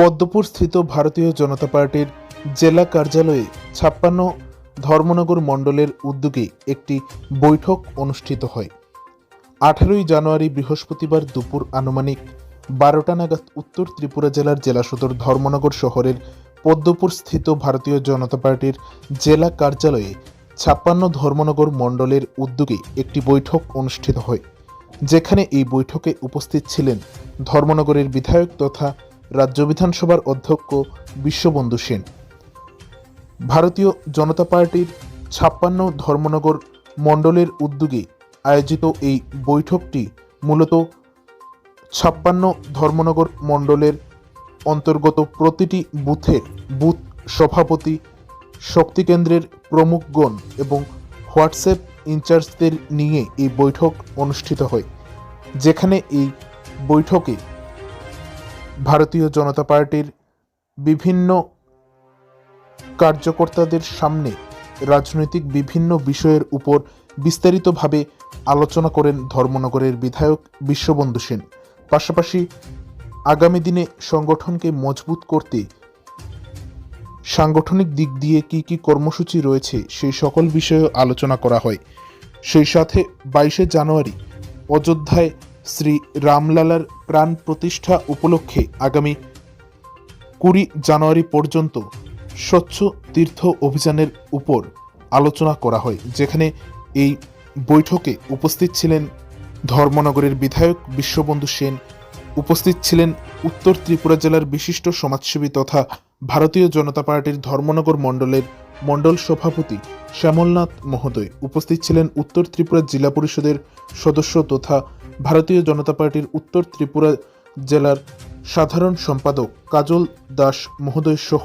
পদ্মপুর স্থিত ভারতীয় জনতা পার্টির জেলা কার্যালয়ে ছাপ্পান্ন ধর্মনগর মণ্ডলের উদ্যোগে একটি বৈঠক অনুষ্ঠিত হয়। আঠারোই জানুয়ারি বৃহস্পতিবার দুপুর আনুমানিক বারোটা নাগাদ উত্তর ত্রিপুরা জেলার জেলা সদর ধর্মনগর শহরের পদ্মপুর স্থিত ভারতীয় জনতা পার্টির জেলা কার্যালয়ে ছাপ্পান্ন ধর্মনগর মণ্ডলের উদ্যোগে একটি বৈঠক অনুষ্ঠিত হয়, যেখানে এই বৈঠকে উপস্থিত ছিলেন ধর্মনগরের বিধায়ক তথা রাজ্য বিধানসভার অধ্যক্ষ বিশ্ববন্ধু সেন। ভারতীয় জনতা পার্টির ছাপ্পান্ন ধর্মনগর মণ্ডলের উদ্যোগে আয়োজিত এই বৈঠকটি মূলত ছাপ্পান্ন ধর্মনগর মণ্ডলের অন্তর্গত প্রতিটি বুথের বুথ সভাপতি শক্তি কেন্দ্রের প্রমুখগণ এবং হোয়াটসঅ্যাপ ইনচার্জদের নিয়ে এই বৈঠক অনুষ্ঠিত হয়, যেখানে এই বৈঠকে ভারতীয় জনতা পার্টির বিভিন্ন কার্যকর্তাদের সামনে রাজনৈতিক বিভিন্ন বিষয়ের উপর বিস্তারিতভাবে আলোচনা করেন ধর্মনগরের বিধায়ক বিশ্ববন্ধু সেন। পাশাপাশি আগামী দিনে সংগঠনকে মজবুত করতে সাংগঠনিক দিক দিয়ে কি কি কর্মসূচি রয়েছে সেই সকল বিষয়ে আলোচনা করা হয়। সেই সাথে বাইশে জানুয়ারি অযোধ্যায় শ্রী রামলালার প্রাণ প্রতিষ্ঠা উপলক্ষে আগামী কুড়ি জানুয়ারি পর্যন্ত স্বচ্ছ তীর্থ অভিযানের উপর আলোচনা করা হয়, যেখানে এই বৈঠকে উপস্থিত ছিলেন ধর্মনগরের বিধায়ক বিশ্ববন্ধু সেন, উপস্থিত ছিলেন উত্তর ত্রিপুরা জেলার বিশিষ্ট সমাজসেবী তথা ভারতীয় জনতা পার্টির ধর্মনগর মণ্ডলের মণ্ডল সভাপতি শ্যামলনাথ মহোদয়, উপস্থিত ছিলেন উত্তর ত্রিপুরা জেলা পরিষদের সদস্য তথা ভারতীয় জনতা পার্টির উত্তর ত্রিপুরা জেলার সাধারণ সম্পাদক কাজল দাস মহোদয় সহ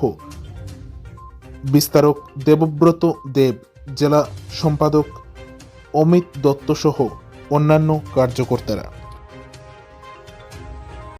বিস্তারক দেবব্রত দেব, জেলা সম্পাদক অমিত দত্ত সহ অন্যান্য কার্যকর্তারা।